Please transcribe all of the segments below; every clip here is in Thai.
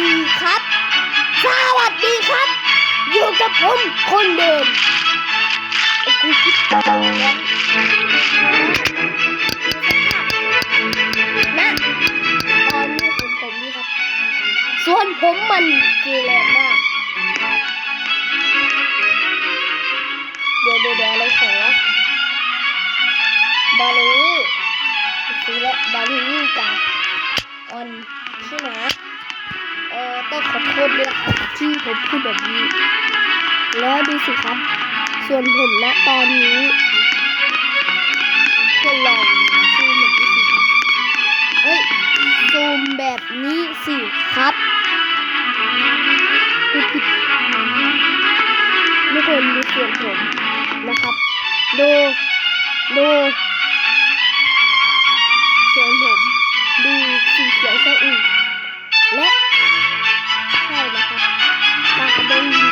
ดีครับ สวัสดีครับ อยู่กับผมคนเดิมไอ้กูคิดตอนนั้นะตอนนี้ผมผมนี่ครับ ส่วนผมมันเกเรมาก เดี๋ยวเดี๋ยวเดี๋ยวอะไรขอบาลีซื้อแล้วบาลีนี่จากออนที่ไหนเอ่อต้องขอโทษด้วยครับที่ผมพูดแบบนี้ แล้วดูสิครับ ส่วนผมณตอนนี้คนลองซูมแบบนี้สิครับเอ้ยซูมแบบนี้สิครับพูดผิดทุกคนดูส่วนผมนะครับ ดู ดูส่วนผมดูสีเขียวชะอุ่ม ต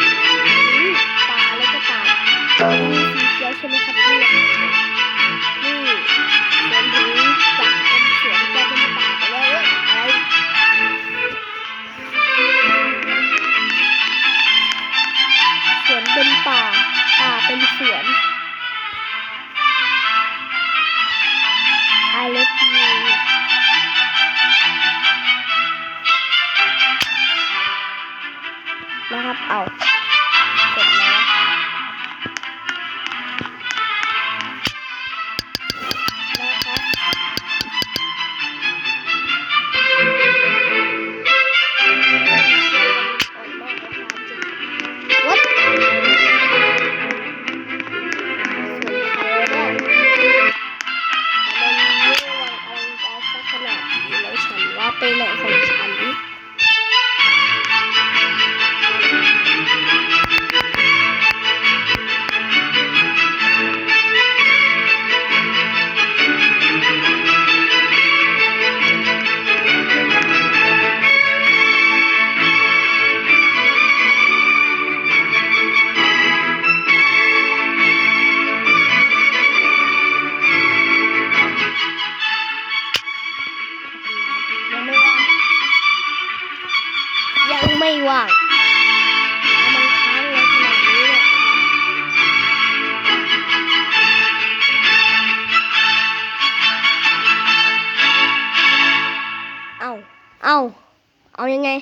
ยังไง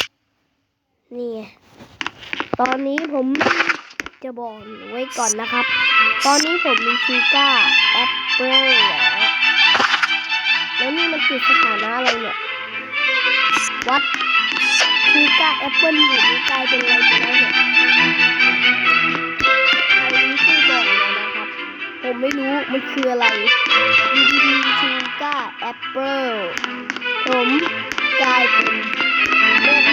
นี่ ตอนนี้ผมจะบอกไว้ก่อนนะครับ ตอนนี้ผมมีชูก้าแอปเปิลแล้วแล้วนี่มันติดสถานะอะไรเนี่ยวัดคือกาแอปเปิลผมกลายเป็นอะไรไปแล้วเนี่ยใครรู้ช่วยบอกหน่อยนะครับ ผมไม่รู้มันคืออะไรดีดีชูก้าแอปเปิลผมกลายเป็น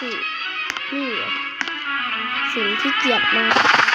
ที่นี่สิ่งที่เกลียดมาก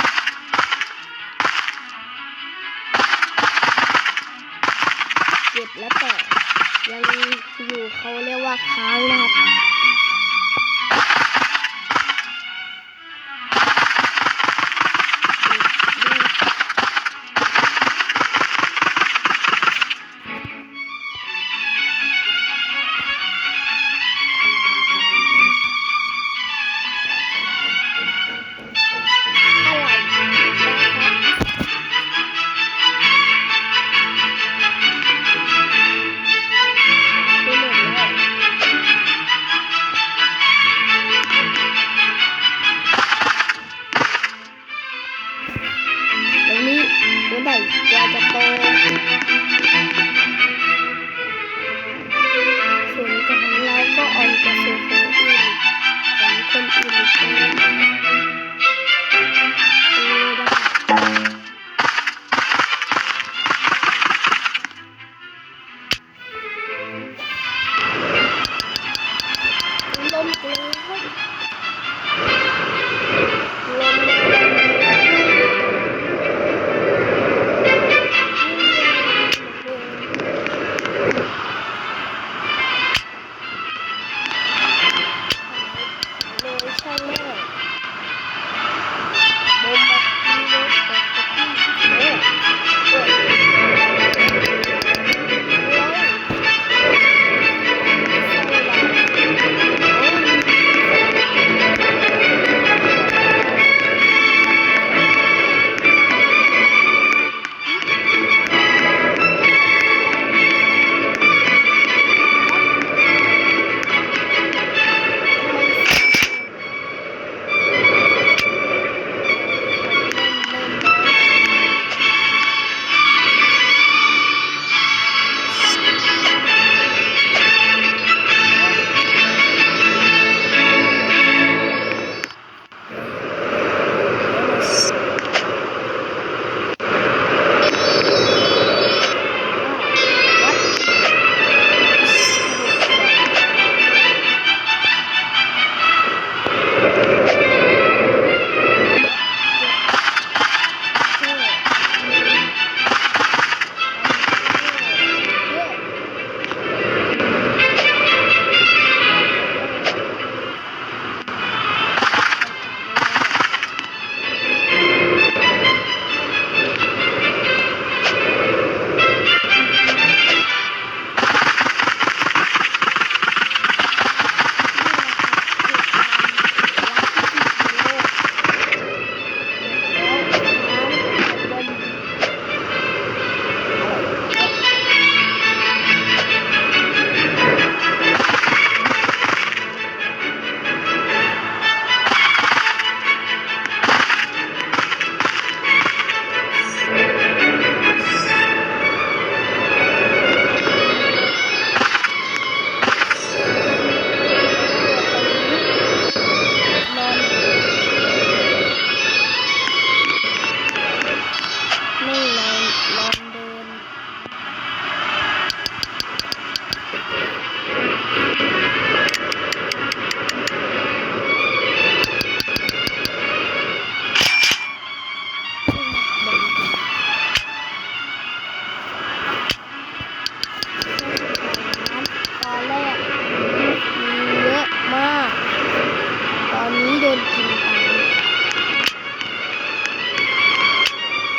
ดนกินตัง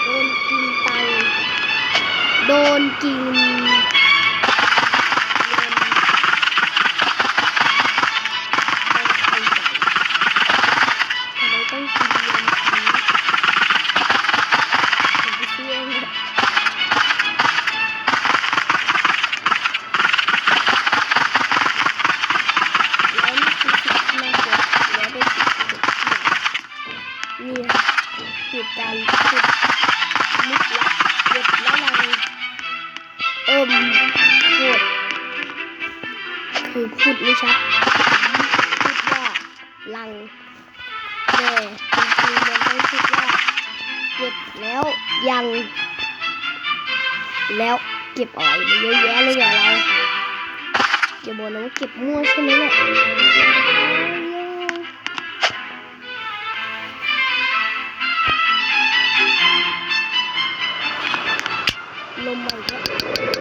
โดนกินตังโดนกิน ลังแต่จริงๆมันต้องพูดว่าเก็บแล้วยัง แล้วเก็บอะไรมาเยอะแยะเลยเนี่ยเราอย่าบอกนะว่าเก็บมั่วใช่ไหมเนี่ยลมใหม่ก็คนเดียว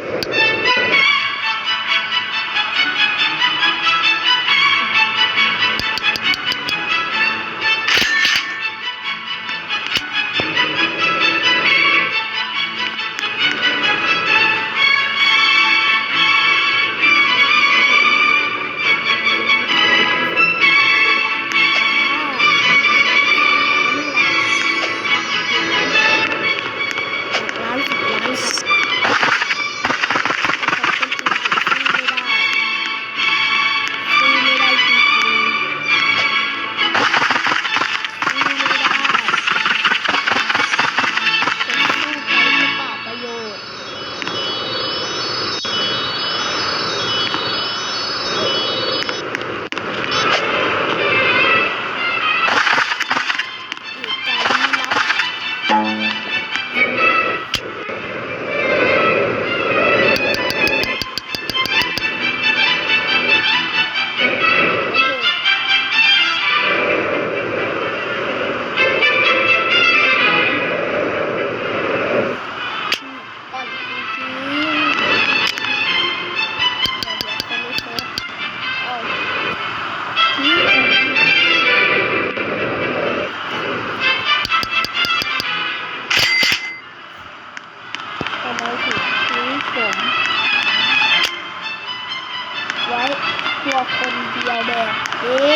แบบนี้